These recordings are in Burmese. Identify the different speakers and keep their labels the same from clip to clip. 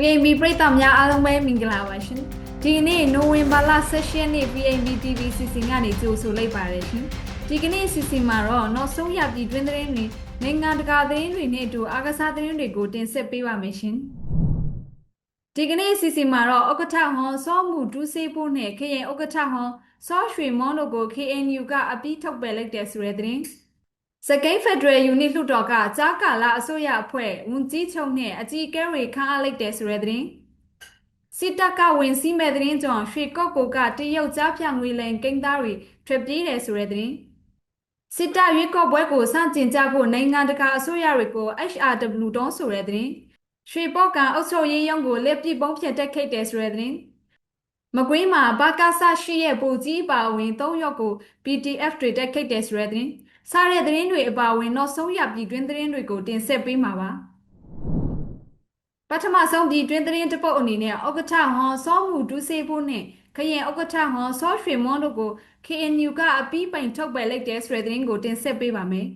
Speaker 1: VAB ပရိသတ်များအားလုံးပဲမင်္ဂလာပါရှင်ဒီကနေ့နိုဝင်ဘာလ16ရက်နေ့ VAB TV စီစဉ်ကနေကြိုဆိုလိုက်ပါတယ်ရှင်ဒီကနေ့စီစဉ်မှာတော့နောက်ဆုံးရပြည်တွင်းသတင်းတွေနိုင်ငံတကာသတင်းတွေနဲ့အတူအားကစားသတင်းတွေကိုတင်ဆက်ပေးပါမယ်ရှင်ဒီကနေ့စီစဉ်မှာတော့ဥက္ကဋ္ဌဟောစောမှုဒူးစေးဖို့နဲ့ခရင်ဥက္ကဋ္ဌဟောစောရွှေမွန်းတို့ကို KNU ကအပြီးထုတ်ပယ်လိုက်တဲ့ဆိုတဲ့သတင်း စကိတ်ဖက်ဒရယ်ယူနစ်လွှတ်တော်ကကြားကာလအစိုးရအဖွဲ့ဝန်ကြီးချုပ်နဲ့အကြီးအကဲတွေခန့်အပ်လိုက်တဲ့ဆိုတဲ့သတင်းစစ်တပ်ကဝင်စီးမဲ့သတင်းကြောင့်ရွှေကော့ကိုကတရုတ်ကြားဖြန့်ငွေလိမ်ကိန်းသားတွေထွက်ပြေးတယ်ဆိုတဲ့သတင်းစစ်တပ်ရွေးကောက်ပွဲကိုစတင်ကြဖို့နိုင်ငံတကာအစိုးရတွေကို HRW တောင်းဆိုတဲ့သတင်းရွှေပော့ကန်အုပ်ချုပ်ရေးရုံးကိုလက်ပစ်ပုံးဖြတ်တက်ခိတ်တယ်ဆိုတဲ့သတင်းမကွေးမှာဘာကာဆာရှိရဲ့ပူကြီးပါဝင်၃ရောက်ကို PDF တွေတက်ခိတ်တယ်ဆိုတဲ့သတင်း စားတဲ့သတင်းတွေအပါအဝင်နောက်ဆုံးရပြည်တွင်းသတင်းတွေကိုတင်ဆက်ပေးမှာပါပထမဆုံးပြည်တွင်းသတင်းတစ်ပုတ်အနေနဲ့ဥက္ကဋ္ဌဟောစောမှုဒူးစေဖို့နဲ့ခရင်ဥက္ကဋ္ဌဟောစောရွှေမွန်းတို့ကို KNU ကအပြီးပိုင်ထုတ်ပယ်လိုက်တဲ့ဆိုတဲ့သတင်းကိုတင်ဆက်ပေးပါမယ်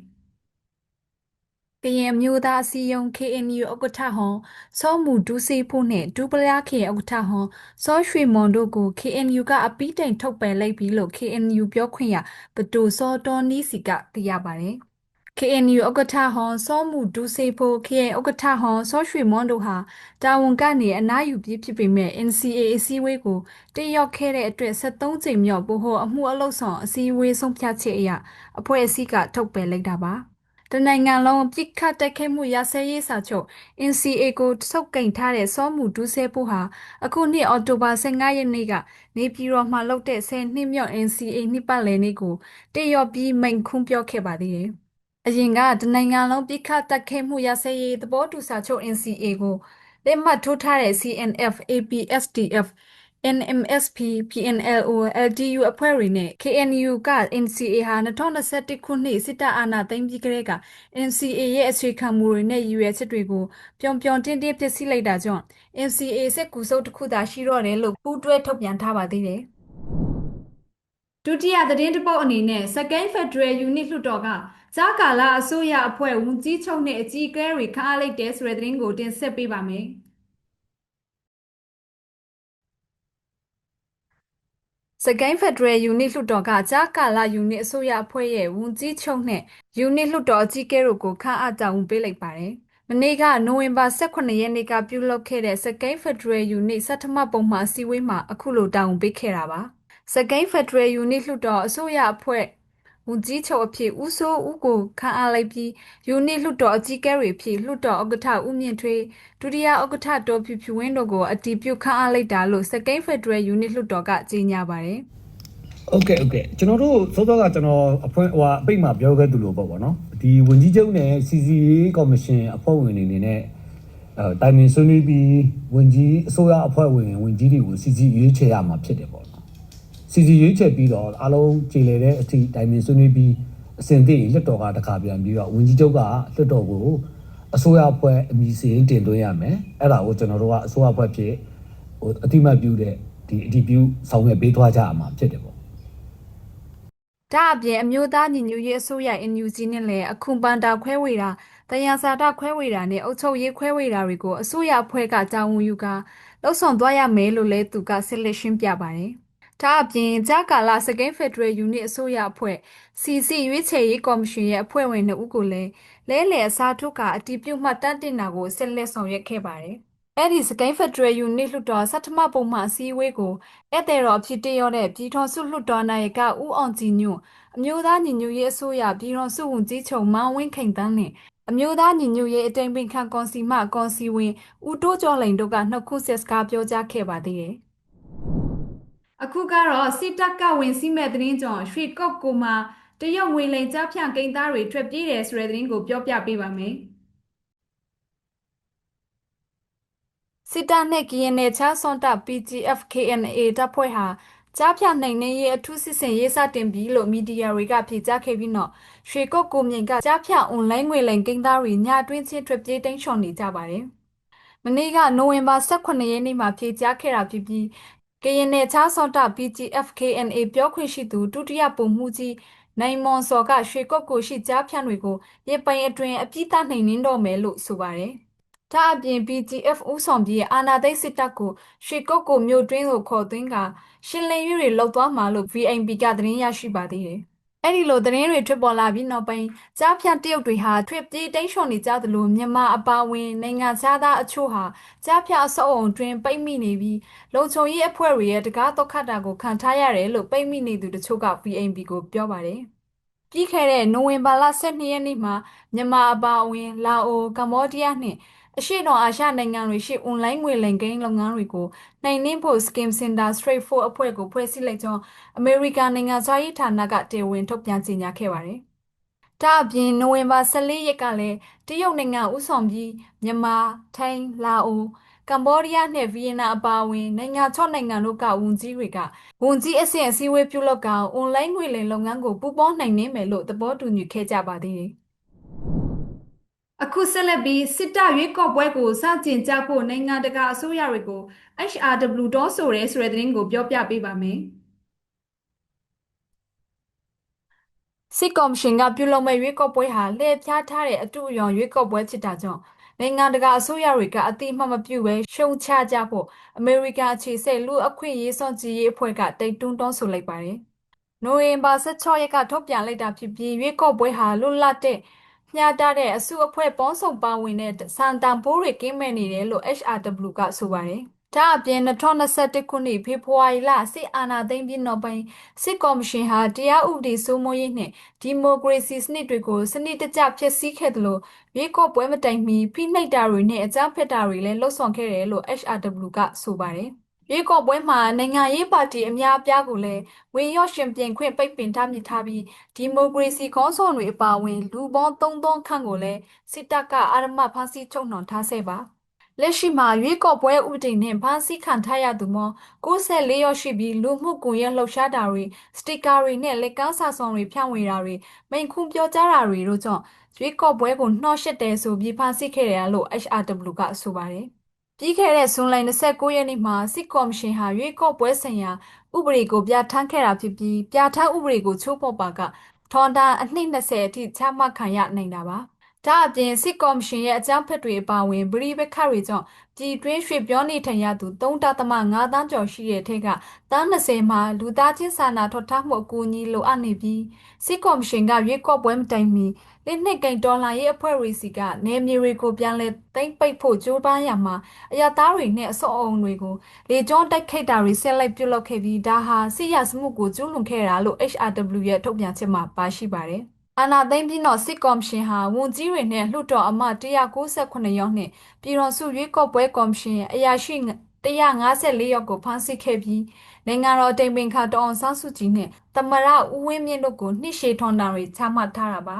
Speaker 1: ကရင်မျိုးသားအစည်းအရုံး KNU ဥက္ကဋ္ဌဟောစောမှုဒူးစေဖို့နဲ့ဒူပလာခေဥက္ကဋ္ဌဟောစောရွှေမွန်တို့ကို KNU ကအပြီးတိုင်ထုတ်ပယ်လိုက်ပြီလို့ KNU ပြောခွင့်ရဘတူစောတော်နီးစီကသိရပါတယ်။ KNU ဥက္ကဋ္ဌဟောစောမှုဒူးစေဖို့ KN ဥက္ကဋ္ဌဟောစောရွှေမွန်တို့ဟာတာဝန်ကနေအနားယူပြီးဖြစ်ပေမဲ့ NCA အစည်းအဝေးကိုတက်ရောက်ခဲ့တဲ့အတွက်73ကြိမ်မြောက်ဘို့ဟိုအမှုအလုပ်ဆောင်အစည်းအဝေးဆုံးဖြတ်ချက်အရအဖွဲ့အစည်းကထုတ်ပယ်လိုက်တာပါ။ တနိုင်ငံလုံးပြစ်ခတ်တိုက်ခိုက်မှုရစဲရေးစာချုပ် NCA ကိုစုပ်ကင်ထားတဲ့စောမှုဒူးဆဲဖို့ဟာအခုနှစ်အောက်တိုဘာ15ရက်နေ့ကနေပြည်တော်မှာလုပ်တဲ့10နှစ်မြောက် NCA နှစ်ပတ်လည်နေ့ကိုတည်ရော်ပြီးမိန်ခွန်းပြောခဲ့ပါသေးတယ်။အရင်ကတနိုင်ငံလုံးပြစ်ခတ်တိုက်ခိုက်မှုရစဲရေးသဘောတူစာချုပ် NCA ကိုလက်မှတ်ထိုးထားတဲ့ CNF, APSDF NMSP, PNLO, LDU အဖွဲ့တွေနဲ့ KNU က NCA ဟာ2021ခုနှစ်စစ်တပ်အာဏာသိမ်းပြီးကတည်းက NCA ရဲ့အခြေခံမူတွေနဲ့ရည်ရွယ်ချက်တွေကိုပြောင်ပြောင်တင်းတင်းပြည့်စည်လိုက်တာကြောင့် NCA စက်ကူစုပ်တစ်ခုသာရှိတော့တယ်လို့ပူးတွဲထုတ်ပြန်ထားပါသေးတယ်။ဒုတိယသတင်းတပုတ်အနေနဲ့ Second Federal Unit လွှတ်တော်ကကြားကာလအစိုးရအဖွဲ့ဝန်ကြီးချုပ်နဲ့အကြီးအကဲတွေခန့်အပ်လိုက်တဲ့ဆိုတဲ့သတင်းကိုတင်ဆက်ပေးပါမယ်။ စကိုင်းဖက်ဒရယ်ယူနစ်လွှတ်တော်ကကြားကာလယူနစ်အစိုးရအဖွဲ့ရဲ့ဝန်ကြီးချုပ်နဲ့ယူနစ်လွှတ်တော်အကြီးအကဲတို့ကိုခန့်အပ်တာဝန်ပေးလိုက်ပါတယ်။မနေ့ကနိုဝင်ဘာ18ရက်နေ့ကပြုလုပ်ခဲ့တဲ့စကိုင်းဖက်ဒရယ်ယူနစ်စက်ထမပုံမှန်အစည်းအဝေးမှာအခုလိုတာဝန်ပေးခဲ့တာပါ။စကိုင်းဖက်ဒရယ်ယူနစ်လွှတ်တော်အစိုးရအဖွဲ့ ဝန်ကြီးချုပ်အဖြစ်ဦးစိုးဦးကိုခန့်အပ်လိုက်ပြီးယူနစ်လွှတ်တော်အကြီးအကဲတွေဖြစ်လွှတ်တော်ဥက္ကဋ္ဌဦးမြင့်ထွေးဒုတိယဥက္ကဋ္ဌတော်ဖြူဖြူဝင်းတို့ကိုအတည်ပြုခန့်အပ်လိုက်တာလို့စကိန်းဖက်ဒရယ်ယူနစ်လွှတ်တော်ကကြေညာပါတယ်။
Speaker 2: โอเคโอเคကျွန်တော်တို့စောစောကကျွန်တော်အဖွဲ့ဟိုအပိတ်မှာပြောခဲ့သူလို့ပေါ့ဗောနော်ဒီဝင်ကြီးချုပ်နဲ့ CCA ကော်မရှင်အဖွဲ့ဝင်တွေအနေနဲ့အဲတိုင်ပင်ဆွေးနွေးပြီးဝင်ကြီးအစိုးရအဖွဲ့ဝင်ဝင်ကြီးတွေကို CC ရွေးချယ်ရမှာဖြစ်တယ်ပေါ့ နော် CC ရွေးချယ်ပြီးတော့အားလုံးကြည်လည်တဲ့အထိတိုင်ပင်ဆွေးနွေးပြီးအစဉ်သိလွှတ်တော်ကတခါပြန်ပြီးတော့ဝင်ကြီးချုပ်ကလွှတ်တော်ကိုအစိုးရအဖွဲ့အမည်စီရင်တင်သွင်းရမယ်အဲ့ဒါကိုကျွန်တော်တို့ကအစိုးရအဖွဲ့ဖြစ်ဟိုအတိမတ်ပြုတဲ့ဒီအတိပြုဆောင်ရွက်ပေးသွားကြရမှာဖြစ်တယ်ပေါ့
Speaker 1: ဒါအပြင်အမျိုးသားညီညွတ်ရေးအစိုးရ NUG နဲ့လည်းအခွန်ပန်တာခွဲဝေတာတရားစာတာခွဲဝေတာနဲ့အုပ်ချုပ်ရေးခွဲဝေတာတွေကိုအစိုးရအဖွဲ့ကတာဝန်ယူကာလှုပ်ဆောင်သွားရမယ်လို့လည်းသူကဆက်လက်ရှင်းပြပါတယ်။ ဒါအပြင်ကြာကာလစကိန်းဖက်ဒရယ်ယူနစ်အစိုးရအဖွဲ့ CC ရွေးချယ်ရေးကော်မရှင်ရဲ့အဖွဲ့ဝင်နှစ်ဦးကိုလည်းလဲလှယ်အစားထိုးကာအတီးပြုတ်မှတ်တမ်းတင်တာကိုဆက်လက်ဆောင်ရွက်ခဲ့ပါတယ်။အဲ့ဒီစကိုင်းဖက်ဒရယ်ယူနစ်လွှတ်တော်ဆတ်ထမပုံမှန်အစည်းအဝေးကိုဧည့်သည်တော်ဖြစ်တည်ရတဲ့ပြည်ထောင်စုလွှတ်တော်နိုင်ကဦးအောင်ကြည်ညွန့်အမျိုးသားညီညွတ်ရေးအစိုးရပြည်ထောင်စုဝန်ကြီးချုပ်မောင်ဝင်းခိန်တန်းနဲ့အမျိုးသားညီညွတ်ရေးအတိုင်ပင်ခံကောင်စီမှကောင်စီဝင်ဦးတိုးကျော်လိန်တို့ကနှုတ်ခုဆက်စကားပြောကြားခဲ့ပါသေးတယ်။ အခုကတော့စစ်တပ်ကဝင်စီးမဲ့သတင်းကြောင့်ရွှေကုတ်ကိုမှာတရုတ်ငွေလိမ်ကြားဖြန့်ကိန်းသားတွေထွက်ပြေးတယ်ဆိုတဲ့သတင်းကိုပြောပြပေးပါမယ်။စစ်တပ်နဲ့ကရင်နယ်ချားစွန်တပ် PGF KNA တပ်ဖွဲ့ဟာကြားဖြတ်နိုင်နေရေးအထူးစစ်စင်ရေးစတင်ပြီးလို့မီဒီယာတွေကဖြေကြားခဲ့ပြီးတော့ရွှေကုတ်ကိုမြင့်ကကြားဖြတ်အွန်လိုင်းငွေလိမ်ကိန်းသားတွေညအတွင်းချင်းထွက်ပြေးတိမ်းရှောင်နေကြပါတယ်။မနေ့ကနိုဝင်ဘာ18ရက်နေ့မှာဖြေကြားခဲ့တာဖြစ်ပြီး ကရင်နယ်ချားစွန်တပ် PGF KNA ပြောခွင့်ရှိသူဒုတိယပုံမှုကြီးနိုင်မွန်စော်ကရွှေကုတ်ကိုရှိကြားဖြန့်တွေကိုရပိုင်အတွင်အပြစ်သားနှိမ်နှင်းတော့မယ်လို့ဆိုပါတယ်။တဒါအပြင် BGF ဦးဆောင်ပြီးအာနာသိန်းစစ်တပ်ကိုရွှေကုတ်ကိုမြို့တွင်းကိုခေါ်သွင်းကရှင်းလင်းရေးတွေလုပ်သွားမှာလို့ VNP ကသတင်းရရှိပါသေးတယ်။ အဲ့ဒီလိုသတင်းတွေထွက်ပေါ်လာပြီးနောက်ပိုင်းကြားဖြတ်တရုတ်တွေဟာထွေပြေးတိန့်ရှောင်နေကြသလိုမြန်မာအပါအဝင်နိုင်ငံခြားသားအချို့ဟာကြားဖြတ်အဆောက်အုံတွင်ပိတ်မိနေပြီးလုံခြုံရေးအဖွဲ့တွေရဲ့တကားတော့ခတ်တာကိုခံထားရတယ်လို့ပိတ်မိနေသူတချို့က VNP ကိုပြောပါတယ်။ပြီးခဲ့တဲ့နိုဝင်ဘာလ12ရက်နေ့မှာမြန်မာအပါအဝင် လာအိုကမ္ဘောဒီးယားနှင့် အရှေ့တောင်အာရှနိုင်ငံတွေရှိအွန်လိုင်းငွေလိမ်ကိန်းလုပ်ငန်းတွေကိုနှိမ်နင်းဖို့ Scheme Center Straight for အဖွဲ့ကိုဖွဲ့စည်းလိုက်ကြောင်းအမေရိကန်နိုင်ငံသားရေးဌာနကတရားဝင်ထုတ်ပြန်ကြေညာခဲ့ပါတယ်။ဒါအပြင်နိုဝင်ဘာ14ရက်ကလည်းတရုတ်နိုင်ငံဦးဆောင်ပြီးမြန်မာ၊ထိုင်း၊လာအိုကမ္ဘောဒီးယားနဲ့ဗီယက်နမ်အပါအဝင်နိုင်ငံ6နိုင်ငံတို့ကဝန်ကြီးတွေကဝန်ကြီးအဆင့်အစည်းအဝေးပြုလုပ်ကအွန်လိုင်းငွေလိမ်လုပ်ငန်းကိုပူးပေါင်းနိုင်နေမယ်လို့သဘောတူညီခဲ့ကြပါသေးတယ်။ အခုဆက်လက်ပြီးစစ်တပ်ရွေးကောက်ပွဲကိုစတင်ကြဖို့နိုင်ငံတကာအစိုးရတွေကို HRW တောဆိုရဲဆိုတဲ့သတင်းကိုပြောပြပေးပါမယ်။စစ်ကော်မရှင်ကပြုလုပ်မဲ့ရွေးကောက်ပွဲဟာလှည့်ဖျားထားတဲ့အတူအယောင်ရွေးကောက်ပွဲဖြစ်တာကြောင့်နိုင်ငံတကာအစိုးရတွေကအတိအမှတ်မပြုဘဲရှုံချကြဖို့အမေရိကန်အခြေစိုက်လူအခွင့်အရေးစောင့်ကြည့်ရေးအဖွဲ့ကတိတ်တွန်းတောင်းဆိုလိုက်ပါတယ်။နိုဝင်ဘာ16ရက်ကထုတ်ပြန်လိုက်တာဖြစ်ပြီးရွေးကောက်ပွဲဟာလွတ်လပ်တဲ့ မျှတတဲ့အစုအဖွဲ့ပေါင်းစုံပါဝင်တဲ့စံတန်ဖိုးတွေကင်းမဲ့နေတယ်လို့ HRW ကဆိုပါတယ်။ဒါအပြင်2021ခုနှစ်ဖေဖော်ဝါရီလစစ်အာဏာသိမ်းပြီးနောက်ပိုင်းစစ်ကော်မရှင်ဟာတရားဥပဒေစိုးမိုးရေးနဲ့ဒီမိုကရေစီစနစ်တွေကိုစနစ်တကျဖျက်ဆီးခဲ့တယ်လို့ရွေးကောက်ပွဲမတိုင်မီဖိနှိပ်တာတွေနဲ့အကြမ်းဖက်တာတွေလည်းလှုပ်ဆောင်ခဲ့တယ်လို့ HRW ကဆိုပါတယ်။ ရွေးကောက်ပွဲမှာနိုင်ငံရေးပါတီအများအပြားကိုလည်းဝင်ရောက်ရှင်ပြိုင်ခွင့်ပိတ်ပင်ထားမြစ်ထားပြီးဒီမိုကရေစီခေါင်းဆောင်တွေအပါအဝင်လူပေါင်း3000ခန့်ကိုလည်းစစ်တပ်ကအာရမဖမ်းဆီးချုပ်နှောင်ထားဆဲပါ။လက်ရှိမှာရွေးကောက်ပွဲဥပဒေနဲ့ဖမ်းဆီးခံထားရသူမော94ရောက်ရှိပြီးလူမှုကွန်ရက်လှုပ်ရှားတာတွေစတစ်ကာတွေနဲ့လက်ကမ်းစာဆောင်တွေဖြန့်ဝေတာတွေမိန်ခွန်းပြောကြားတာတွေတို့ကြောင့်ရွေးကောက်ပွဲကိုနှော့ရှက်တယ်ဆိုပြီးဖမ်းဆီးခဲ့တယ်လို့ HRW ကဆိုပါတယ်။ ပြီးခဲ့တဲ့ဇွန်လ29ရက်နေ့မှာစစ်ကော်မရှင်ဟာရွေးကောက်ပွဲဆိုင်ရာဥပဒေကိုပြဋ္ဌာန်းခဲ့တာဖြစ်ပြီးပြဋ္ဌာန်းဥပဒေကိုချိုးဖောက်ပါကထွန်တာအနှစ်20အထိချမှတ်ခံရနိုင်တာပါ။ ဒါအပြင်စစ်ကော်မရှင်ရဲ့အကြမ်းဖက်တွေအပါအဝင်ဗရီဘခတွေကြောင့်ပြည်တွင်းရွှေပြောနေထိုင်ရသူ3.5တန်းကျော်ရှိတဲ့ထက်ကတန်း20မှာလူသားချင်းစာနာထောက်ထားမှုအကူအညီလိုအပ်နေပြီးစစ်ကော်မရှင်ကရွေးကောက်ပွဲမတိုင်မီလက်နက်ကင်ဒေါ်လာရေးအဖွဲ့တွေစီကနေမြေတွေကိုပြန်လဲသိမ့်ပိတ်ဖို့ကြိုးပမ်းရမှာအရသားတွေနဲ့အစောအုံတွေကိုလေကြောင်းတိုက်ခိုက်တာတွေဆက်လိုက်ပြုလုပ်ခဲ့ပြီးဒါဟာစစ်ရစမှုကိုကျူးလွန်ခဲ့တာလို့ HRW ရဲ့ထုတ်ပြန်ချက်မှာပါရှိပါတယ်။ အာနာသိမ့်ပြီးတော့စစ်ကော်မရှင်ဟာဝန်ကြီးတွေနဲ့လွှတ်တော်အမတ်198ယောက်နဲ့ပြည်တော်စုရွေးကောက်ပွဲကော်မရှင်ရဲ့အရာရှိ154ယောက်ကိုဖမ်းဆီးခဲ့ပြီးနိုင်ငံတော်တိမ်ပင်ခါတောင်ဆန်းစုကြည်နဲ့သမရဦးဝင်းမြင့်တို့ကိုနှိရှေထွန်တာတွေချမှတ်ထားတာပါ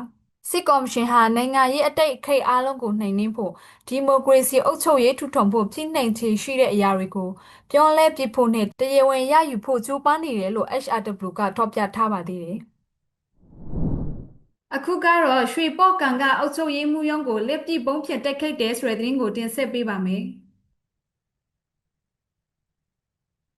Speaker 1: စစ်ကော်မရှင်ဟာနိုင်ငံရေးအတိတ်အခိတ်အားလုံးကိုနှိမ်နင်းဖို့ဒီမိုကရေစီအုပ်ချုပ်ရေးထူထောင်ဖို့ပြည်နိုင်ချေရှိတဲ့အရာတွေကိုပြောင်းလဲပြဖို့နဲ့တရားဝင်ရယူဖို့ကြိုးပမ်းနေတယ်လို့ HRW ကထောက်ပြထားပါသေးတယ် အခုကတော့ရွှေပော့ကန်ကအုပ်ချုပ်ရေးမှုရုံးကိုလက်ပြပုံးဖြတ်တက်ခိတ်တယ်ဆိုတဲ့သတင်းကိုတင်ဆက်ပေးပါမယ်။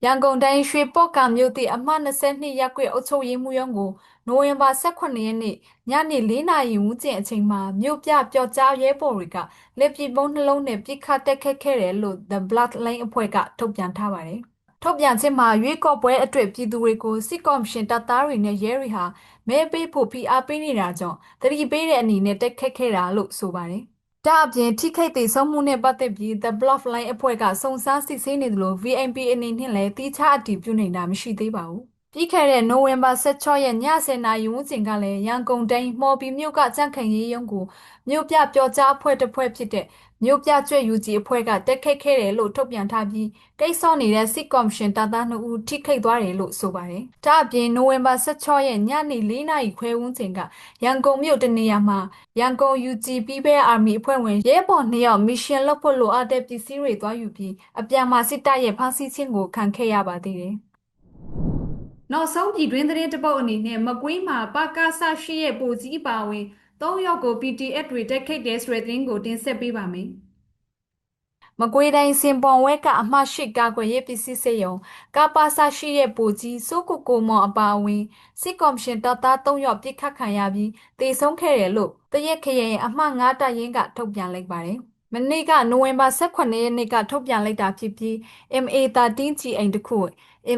Speaker 1: ရန်ကုန်တိုင်းရွှေပော့ကမြို့သည့်အမှတ်22ရပ်ကွက်အုပ်ချုပ်ရေးမှူးရုံးကိုနိုဝင်ဘာ18ရက်နေ့ညနေ4နာရီဝန်းကျင်အချိန်မှာမြို့ပြပျော်ကြားရဲဘော်တွေကလက်ပစ်ပုံးနှလုံးနဲ့ပြစ်ခတ်တက်ခတ်ခဲ့တယ်လို့ The Bloodline အဖွဲ့ကထုတ်ပြန်ထားပါတယ်။ ထုတ်ပြန်ချက်မှာရွေးကောက်ပွဲအတွက်ပြည်သူတွေကိုစစ်ကော်မရှင်တပ်သားတွေနဲ့ရဲတွေဟာမဲပေးဖို့ဖိအားပေးနေတာကြောင့်တတိပေးတဲ့အနေနဲ့တက်ခတ်ခဲ့တာလို့ဆိုပါတယ်။ဒါအပြင်ထိခိုက်သေးဆုံးမှုနဲ့ပတ်သက်ပြီး The Bloodline အဖွဲ့ကစုံစမ်းစစ်ဆေးနေတယ်လို့ VNP အနေနဲ့လည်းတိကျအတည်ပြုနေတာမရှိသေးပါဘူး။ပြီးခဲ့တဲ့နိုဝင်ဘာ16ရက်ည10:00နာရီဝန်းကျင်ကလည်းရန်ကုန်တိုင်းမော်ဘီမြို့ကကြန့်ခိုင်ရေးရုံးကိုမြို့ပြပျော်ကြားအဖွဲ့တစ်ဖွဲ့ဖြစ်တဲ့ မြို့ပြကျွဲ့ယူကြီးအဖွဲ့ကတက်ခတ်ခဲ့တယ်လို့ထုတ်ပြန်ထားပြီးကိစ္စနေတဲ့စစ်ကော်မရှင်တပ်သား2ဦးထိခိတ်သွားတယ်လို့ဆိုပါတယ်။ဒါအပြင်နိုဝင်ဘာ16ရက်ညနေ4နာရီခွဲဝန်းကျင်ကရန်ကုန်မြို့တနေရာမှာရန်ကုန် UG People Army အဖွဲ့ဝင်ရဲဘော်2ယောက်မစ်ရှင်လုပ်ဖို့လိုအပ်တဲ့ပစ္စည်းတွေသွားယူပြီးအပြန်မှာစစ်တပ်ရဲ့ဖမ်းဆီးခြင်းကိုခံခဲ့ရပါသေးတယ်။နောက်ဆုံးပြည်တွင်းသတင်းတပုတ်အနေနဲ့မကွေးမှာပါကာဆရှိရဲ့ပိုကြီးပါဝင် ၃ယောက်ကို PDF တွေတက်ခိတ်တယ်ဆိုတဲ့သတင်းကိုတင်ဆက်ပေးပါမယ်။မကွေးတိုင်းစင်ပွန်ဝဲကအမှတ်ရှိကာကွယ်ရေးပစ္စည်းစေယုံကပါဆာရှိရဲ့ပူကြီးစိုးကိုကိုမော်အပါအဝင်စစ်ကော်မရှင်တပ်သား၃ယောက်ပြစ်ခတ်ခံရပြီးတေဆုံးခဲ့တယ်လို့တရက်ခရင်အမှတ်၅တပ်ရင်းကထုတ်ပြန်လိုက်ပါတယ်မနေ့ကနိုဝင်ဘာ18ရက်နေ့ကထုတ်ပြန်လိုက်တာဖြစ်ပြီး MA13 G အိမ်တစ်ခု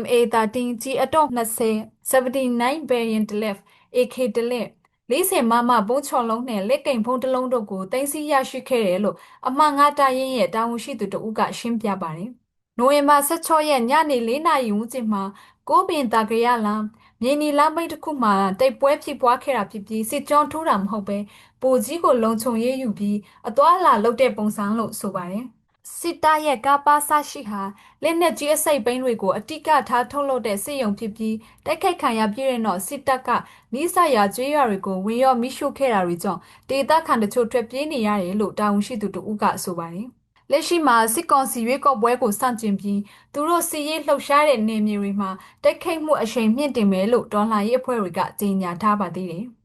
Speaker 1: MA13 G အတော့20 79 variant left AK တလက် 40မမဘုံချော်လုံးနဲ့လက်ကိမ်ဖုံးတစ်လုံးတို့ကိုတင်စီရရှိခဲ့တယ်လို့အမှန်ငါတာရင်ရဲ့တာဝန်ရှိသူတဦးကရှင်းပြပါတယ်။နိုဝင်ဘာ16ရက်ညနေ4နာရီဝန်းကျင်မှာကိုးပင်တာကရလမ်းမြေနီလမ်းပိတ်တစ်ခုမှာတိုက်ပွဲဖြစ်ပွားခဲ့တာဖြစ်ပြီးစစ်ကြောင်းထိုးတာမဟုတ်ပဲပိုကြီးကိုလုံခြုံရေးယူပြီးအသွာအလာလုပ်တဲ့ပုံစံလို့ဆိုပါတယ်။ စစ်တပ်ရဲ့ကာပါဆရှိဟာလက်နက်ကြီးအစိပ်ပိန်းတွေကိုအတိကထားထုတ်လုပ်တဲ့စစ်ရုံဖြစ်ပြီးတိုက်ခိုက်ခံရပြည့်တဲ့တော့စစ်တပ်ကနီးစပ်ရာကျွေးရွာတွေကိုဝင်ရောမိရှုခဲ့တာတွေကြောင့်ဒေသခံတချို့ထွက်ပြေးနေရတယ်လို့တာဝန်ရှိသူတဦးကဆိုပါတယ်။လက်ရှိမှာစစ်ကောင်စီရွေးကောက်ပွဲကိုစန့်ကျင်ပြီးသူတို့စီရေးလှုပ်ရှားတဲ့နေမြေတွေမှာတိုက်ခိုက်မှုအရှိန်မြင့်တင်မယ်လို့ဒေါ်လာရေးအဖွဲ့တွေကကြေညာထားပါသေးတယ်။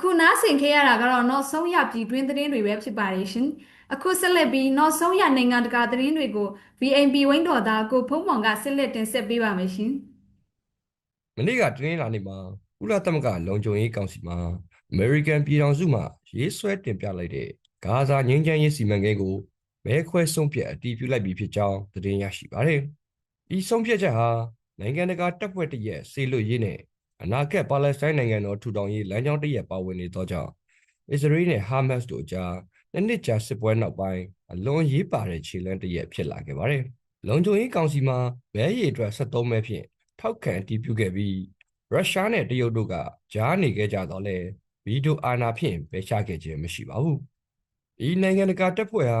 Speaker 1: အခုနားဆင်ခဲ့ရတာကတော့နောက်ဆုံးရပြည်တွင်းသတင်းတွေပဲဖြစ်ပါတယ်ရှင်။အခုဆက်လက်ပြီးနောက်ဆုံးရနိုင်ငံတကာသတင်းတွေကို VNB ဝင်းတော်သားကိုဖုံးမောင်ကဆက်လက်တင်ဆက်ပေးပါမယ်ရှင်။
Speaker 3: မနေ့ကတင်းလာနေ့မှာကုလသမဂ္ဂလုံခြုံရေးကောင်စီမှာအမေရိကန်ပြည်ထောင်စုမှရေးဆွဲတင်ပြလိုက်တဲ့ဂါဇာငြိမ်းချမ်းရေးစီမံကိန်းကိုမဲခွဲဆုံးဖြတ်အတည်ပြုလိုက်ပြီဖြစ်ကြောင်းသတင်းရရှိပါတယ်။ဤဆုံးဖြတ်ချက်ဟာနိုင်ငံတကာတပ်ဖွဲ့တရက်ဆေလွတ်ရေးနဲ့ အနာဂတ်ပါလက်စတိုင်းနိုင်ငံတော်ထူထောင်ရေးလမ်းကြောင်းတရက်ပါဝင်နေသောကြောင့်အစ္စရေးနဲ့ဟာမတ်စ်တို့ကြားနှစ်နှစ်ကြာစစ်ပွဲနောက်ပိုင်းအလွန်ရေးပါတဲ့ခြေလှမ်းတရက်ဖြစ်လာခဲ့ပါတယ်။လုံခြုံရေးကောင်စီမှာမဲရည်အတွက်73မဲဖြင့်ထောက်ခံအတည်ပြုခဲ့ပြီးရုရှားနဲ့တရုတ်တို့ကကြားနေခဲ့ကြတော့လဲဗီတိုအာဏာဖြင့်ပယ်ချခဲ့ခြင်းမရှိပါဘူး။ဤနိုင်ငံတကာတပ်ဖွဲ့ဟာ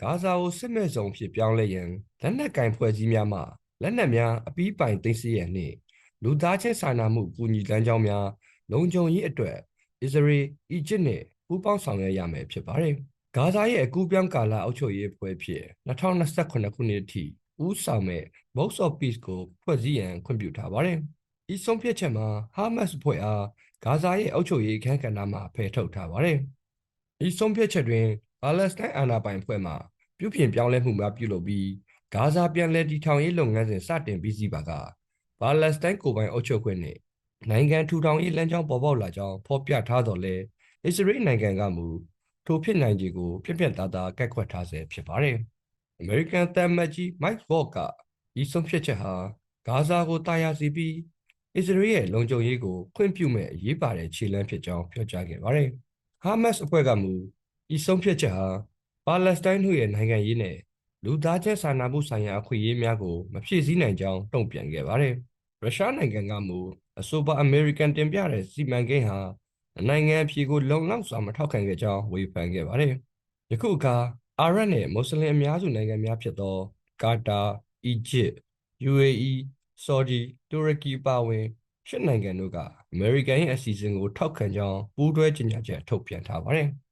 Speaker 3: ဂါဇာကိုစစ်မဲ့ဆောင်ဖြစ်ပြောင်းလဲရန်လက်နက်ကင်ဖွဲ့စည်းများမှလက်နက်များအပီးပိုင်သိမ်းဆည်းရန်နှင့် လူသားချင်းစာနာမှုကူညီလမ်းကြောင်းများလုံခြုံရေးအတွက်အစ္စရေး၊အီဂျစ်နှင့်ပူးပေါင်းဆောင်ရွက်ရမယ်ဖြစ်ပါတယ်။ဂါဇာရဲ့အကူပြောင်းကာလအုပ်ချုပ်ရေးဖွဲ့ဖြစ်2028ခုနှစ်အထိဦးဆောင်မဲ့ Box of Peace ကိုဖွဲ့စည်းရန်ခွင့်ပြုထားပါတယ်။ဤဆုံးဖြတ်ချက်မှာဟာမတ်စ်ဖွဲ့အားဂါဇာရဲ့အုပ်ချုပ်ရေးအခမ်းကဏ္ဍမှာဖယ်ထုတ်ထားပါတယ်။ဤဆုံးဖြတ်ချက်တွင်ပါလက်စတိုင်းအာဏာပိုင်ဖွဲ့မှပြုပြင်ပြောင်းလဲမှုများပြုလုပ်ပြီးဂါဇာပြန်လည်တည်ထောင်ရေးလုပ်ငန်းစဉ်စတင်ပြီးစီးပါက ပါလက်စတိုင်းကိုပိုင်အုပ်ချုပ်ခွင့်နှင့်နိုင်ငံထူထောင်ရေးလမ်းကြောင်းပေါ်ပေါက်လာကြောင်းဖော်ပြထားတော်လဲအစ္စရေးနိုင်ငံကမူထိုဖြစ်နိုင်ခြေကိုပြည့်ပြတ်သားသားကက်ခွက်ထားဆဲဖြစ်ပါတယ်။ American တမ်မတ်ကြီး Mike Walk ကဤဆုံးဖြတ်ချက်ဟာဂါဇာကိုတာယာစီပြီးအစ္စရေးရဲ့လုံခြုံရေးကိုခွင့်ပြုမဲ့အရေးပါတဲ့ခြေလှမ်းဖြစ်ကြောင်းပြောကြားခဲ့ပါတယ်။ဟာမတ်စ်အဖွဲ့ကမူဤဆုံးဖြတ်ချက်ဟာပါလက်စတိုင်းတို့ရဲ့နိုင်ငံရေးနဲ့ လူသားချင်းစာနာမှုဆိုင်ရာအခွင့်အရေးများကိုမဖြည့်ဆည်းနိုင်ကြောင်းတုံ့ပြန်ခဲ့ပါတယ်။ရုရှားနိုင်ငံကမူအဆိုပါအမေရိကန်တင်ပြတဲ့စီမံကိန်းဟာနိုင်ငံအဖြစ်ကိုလုံလောက်စွာမထောက်ခံခဲ့ကြောင်းဝေဖန်ခဲ့ပါတယ်။ယခုအခါအာရပ်နဲ့မွတ်စလင်အများစုနိုင်ငံများဖြစ်သောကာတာ၊အီဂျစ်၊ UAE ၊ဆော်ဒီ၊တူရကီပါဝင်ရှစ်နိုင်ငံတို့ကအမေရိကန်ရဲ့အစီအစဉ်ကိုထောက်ခံကြောင်းပူးတွဲကြေညာချက်ထုတ်ပြန်ထားပါတယ်။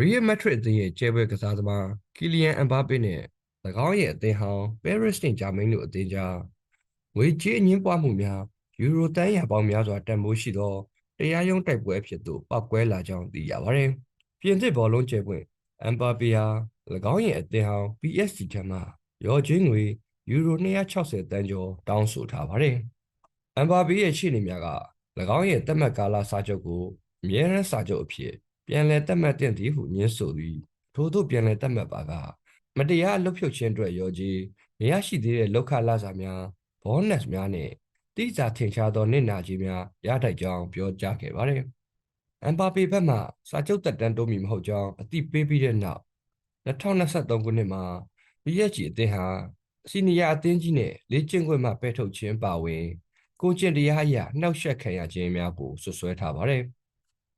Speaker 3: Real Madrid အသင်းရဲ့ကျဲပွဲကစားသမားကီလီယန်အမ်ဘာပေနဲ့၎င်းရဲ့အသင်းဟောင်း Paris Saint-Germain တို့အသင်းကြားငွေကြေးအငင်းပွားမှုများယူရိုတန်းရာပေါင်းများစွာတန်ဖိုးရှိသောတရားရုံးတိုက်ပွဲအဖြစ်သို့ပောက်ကွဲလာကြောင်းသိရပါတယ်။ပြင်သစ်ဘောလုံးကျဲပွင့်အမ်ဘာပေဟာ၎င်းရဲ့အသင်းဟောင်း PSG ထံမှရော်ချင်းငွေယူရို260တန်းကျော်တောင်းဆိုထားပါတယ်။အမ်ဘာပေရဲ့ရှေ့နေများက၎င်းရဲ့တက်မှတ်ကာလစာချုပ်ကိုအမြဲတမ်းစာချုပ်အဖြစ် ပြန်လည်တက်မှတ်တင်သည်ဟုညင်းဆိုပြီးထို့သို့ပြန်လည်တက်မှတ်ပါကမတရားလှုပ်ဖြုတ်ခြင်းအတွက်ရောကြီးမရရှိသေးတဲ့လောက်ခလာစာများဘောနက်များနဲ့တိကျထင်ရှားသောနစ်နာခြင်းများရထိုက်ကြောင်းပြောကြားခဲ့ပါတယ်။အမ်ပါပေဘက်မှစာချုပ်တက်တန်းတိုးမီမဟုတ်ကြောင်းအသိပေးပြီးတဲ့နောက်2023ခုနှစ်မှာ PSG အသင်းဟာစီနီယာအသင်းကြီးနဲ့လေ့ကျင့်ခွင့်မှပဲထုတ်ခြင်းပါဝင်ကိုကျင့်တရားအရနှောက်ယှက်ခံရခြင်းများကိုဆွဆွဲထားပါတယ်။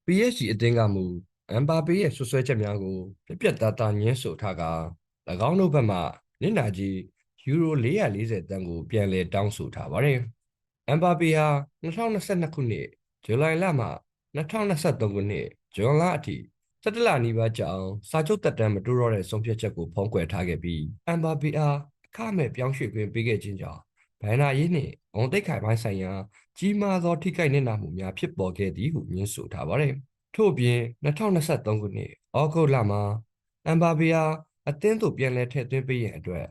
Speaker 3: PSG အသင်းကမူအမ်ဘာပေရဲ့ဆွဆွဲချက်များကိုပြက်ပြက်သားသားညှင်းဆိုထားက၎င်းတို့ဘက်မှနစ်နာကြီးယူရို440တန်းကိုပြန်လည်တောင်းဆိုထားပါတယ်။အမ်ဘာပေဟာ2022ခုနှစ်ဇူလိုင်လမှ2023ခုနှစ်ဇွန်လအထိ17လနီးပါးကြာအောင်စာချုပ်တက်တမ်းမတိုးတော့တဲ့ဆုံးဖြတ်ချက်ကိုဖုံးကွယ်ထားခဲ့ပြီးအမ်ဘာပေအားအခမဲ့ပြောင်းရွှေ့ခွင့်ပေးခဲ့ခြင်းကြောင့်ဘန်နာရေးနှင့်ဂုံတိတ်ခိုင်ပိုင်းဆိုင်ရာ ကြီးမားသောထိခိုက်နစ်နာမှုများဖြစ်ပေါ်ခဲ့သည်ဟုညွှန်ဆိုထားပါတယ်။ထို့ပြင်2023ခုနှစ်ဩဂုတ်လမှာအမ်ဘာပေအားအသင်းသို့ပြန်လည်ထည့်သွင်းပေးရန်အတွက်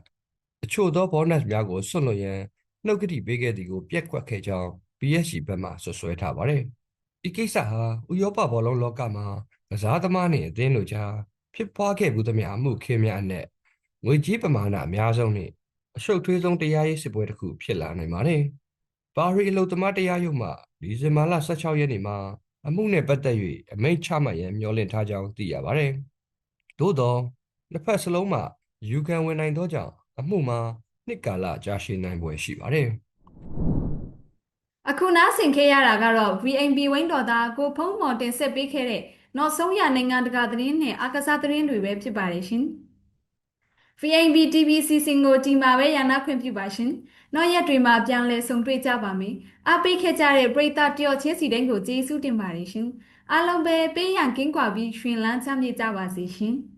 Speaker 3: အချို့သောဘောနက်များကိုဆွတ်လွတ်ရန်နှုတ်ကတိပေးခဲ့သည်ကိုပြက်ကွက်ခဲ့ကြောင်း PSG ဘက်မှဆွဆွဲထားပါတယ်။ဒီကိစ္စဟာဥရောပဘောလုံးလောကမှာကစားသမားနဲ့အသင်းတို့ကြားဖြစ်ပွားခဲ့မှုသမျှအမှုခင်းများအနက်ငွေကြီးပမာဏအများဆုံးနဲ့အရှုပ်ထွေးဆုံးတရားရေးစစ်ပွဲတစ်ခုဖြစ်လာနိုင်ပါတယ်။ ပါရီအလုသမားတရားရုံးမှဒီဇင်ဘာလ16ရက်နေ့မှာအမှုနဲ့ပတ်သက်၍အမိန့်ချမှတ်ရန်မျှော်လင့်ထားကြောင်းသိရပါတယ်။သို့သောနှစ်ဖက်စလုံးမှာယူကန်ဝင်နိုင်သောကြောင့်အမှုမှာနှစ်ကာလကြာရှည်နိုင်ပွဲရှိပါတယ်။
Speaker 1: အခုနားဆင်ခဲ့ရတာကတော့ VNB ဝိန်းတော်သားကိုဖုံးမော်တင်ဆက်ပေးခဲ့တဲ့နောက်ဆုံးရနိုင်ငံတကာသတင်းနဲ့အာကစားသတင်းတွေပဲဖြစ်ပါတယ်ရှင်။ VNB TV စီစဉ်ကိုဒီမှာပဲရနာခွင့်ပြုပါရှင်။နောက်ရက်တွေမှာပြန်လည်ဆုံတွေ့ကြပါမယ်။အားပေးခဲ့ကြတဲ့ပရိသတ်တယောက်ချင်းစီတိုင်းကိုကျေးဇူးတင်ပါတယ်ရှင်။အားလုံးပဲပေးရန်ကင်းကွာပြီးရှင်လန်းချမ်းမြေ့ကြပါစေရှင်။